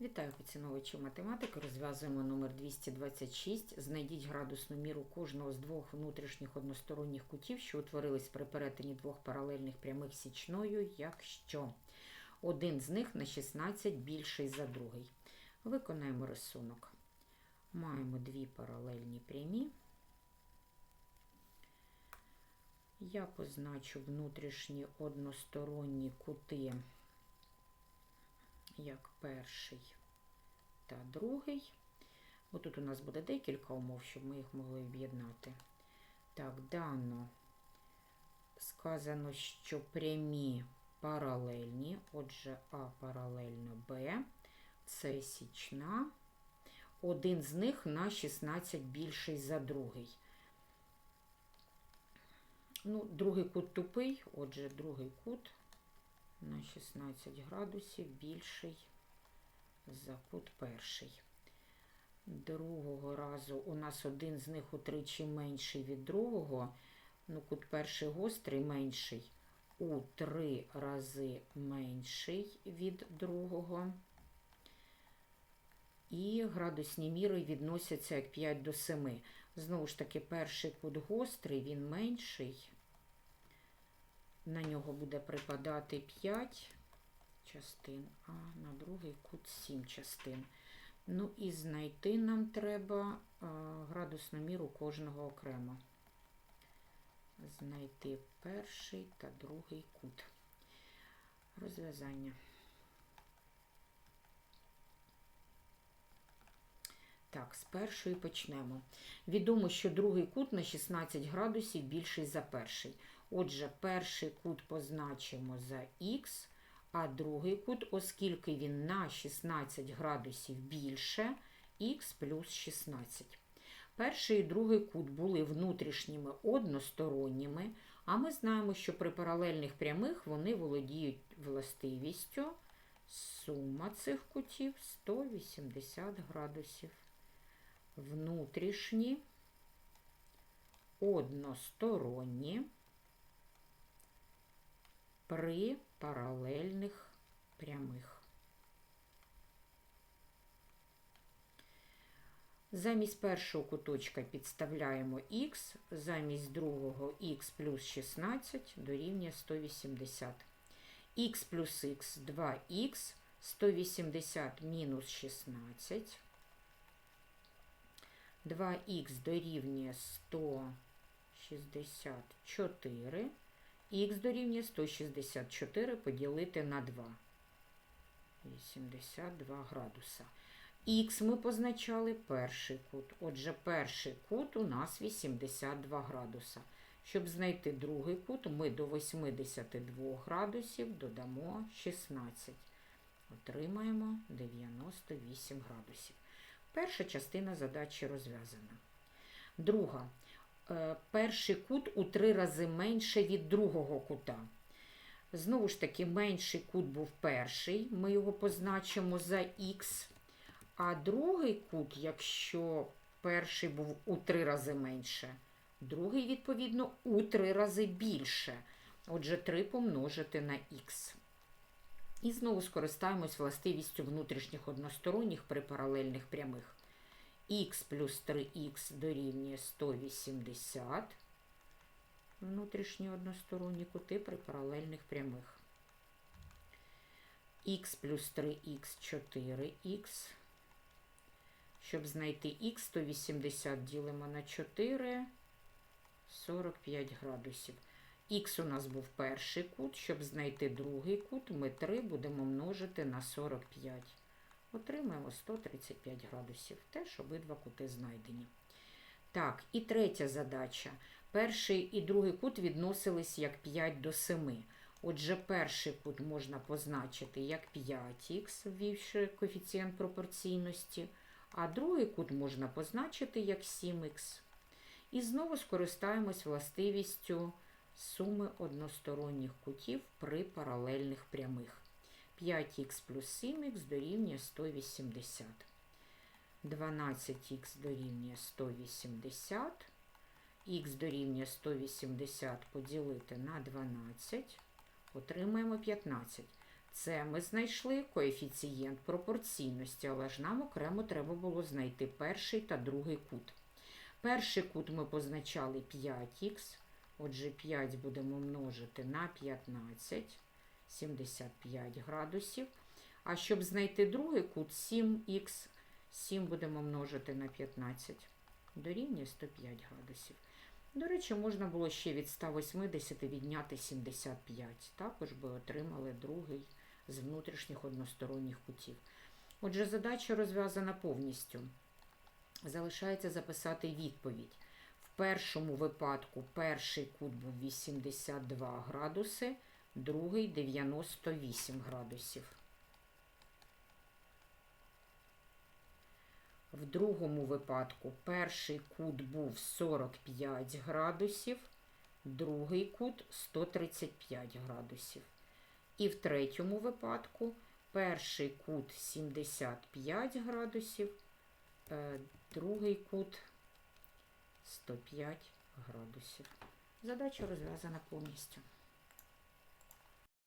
Вітаю поціновувачів математики. Розв'язуємо номер 226. Знайдіть градусну міру кожного з двох внутрішніх односторонніх кутів, що утворились при перетині двох паралельних прямих січною, якщо один з них на 16 більший за другий. Виконаємо рисунок. Маємо дві паралельні прямі. Я позначу внутрішні односторонні кути як перший та другий. Отут у нас буде декілька умов, щоб ми їх могли об'єднати. Так, дано сказано, що прямі паралельні, отже, А паралельно Б, С січна. Один з них на 16 більший за другий. Ну, другий кут тупий, отже, другий кут на 16 градусів більший за кут перший. Другого разу у нас один з них утричі менший від другого. Ну, кут перший гострий менший у три рази менший від другого. І градусні міри відносяться як 5 до 7. Знову ж таки, перший кут гострий, він менший. На нього буде припадати 5 частин, а на другий кут 7 частин. Ну і знайти нам треба градусну міру кожного окремо. Знайти перший та другий кут. Розв'язання. Так, з першої почнемо. Відомо, що другий кут на 16 градусів більший за перший. Отже, перший кут позначимо за х, а другий кут, оскільки він на 16 градусів більше, х плюс 16. Перший і другий кут були внутрішніми односторонніми, а ми знаємо, що при паралельних прямих вони володіють властивістю сума цих кутів 180 градусів. Внутрішні односторонні при паралельних прямих. Замість першого куточка підставляємо х, замість другого х плюс 16 дорівнює 180. х плюс х 2х, 180 мінус 16. 2х дорівнює 164. Х дорівнює 164 поділити на 2. 82 градуса. Х ми позначали перший кут. Отже, перший кут у нас 82 градуса. Щоб знайти другий кут, ми до 82 градусів додамо 16. Отримаємо 98 градусів. Перша частина задачі розв'язана. Друга. Перший кут у три рази менше від другого кута. Знову ж таки, менший кут був перший, ми його позначимо за х. А другий кут, якщо перший був у три рази менше, другий, відповідно, у три рази більше. Отже, 3 помножити на х. І знову скористаємось властивістю внутрішніх односторонніх при паралельних прямих. Х плюс 3х дорівнює 180. Внутрішні односторонні кути при паралельних прямих. х плюс 3х 4х. Щоб знайти х, 180 ділимо на 4, 45 градусів. Х у нас був перший кут, щоб знайти другий кут, ми 3 будемо множити на 45. Отримаємо 135 градусів. Теж обидва кути знайдені. Так, і третя задача. Перший і другий кут відносились як 5 до 7. Отже, перший кут можна позначити як 5х, ввівши коефіцієнт пропорційності, а другий кут можна позначити як 7х. І знову скористаємось властивістю суми односторонніх кутів при паралельних прямих. 5х плюс 7х дорівнює 180. 12х дорівнює 180. Х дорівнює 180 поділити на 12. Отримаємо 15. Це ми знайшли коефіцієнт пропорційності, але ж нам окремо треба було знайти перший та другий кут. Перший кут ми позначали 5х, отже 5 будемо множити на 15, 75 градусів. А щоб знайти другий кут 7х, 7 будемо множити на 15, дорівнює 105 градусів. До речі, можна було ще від 180 відняти 75. Також би отримали другий з внутрішніх односторонніх кутів. Отже, задача розв'язана повністю. Залишається записати відповідь. В першому випадку перший кут був 82 градуси, другий 98 градусів. В другому випадку перший кут був 45 градусів, другий кут 135 градусів. І в третьому випадку перший кут 75 градусів, е, другий кут 105 градусів. Задача розв'язана повністю.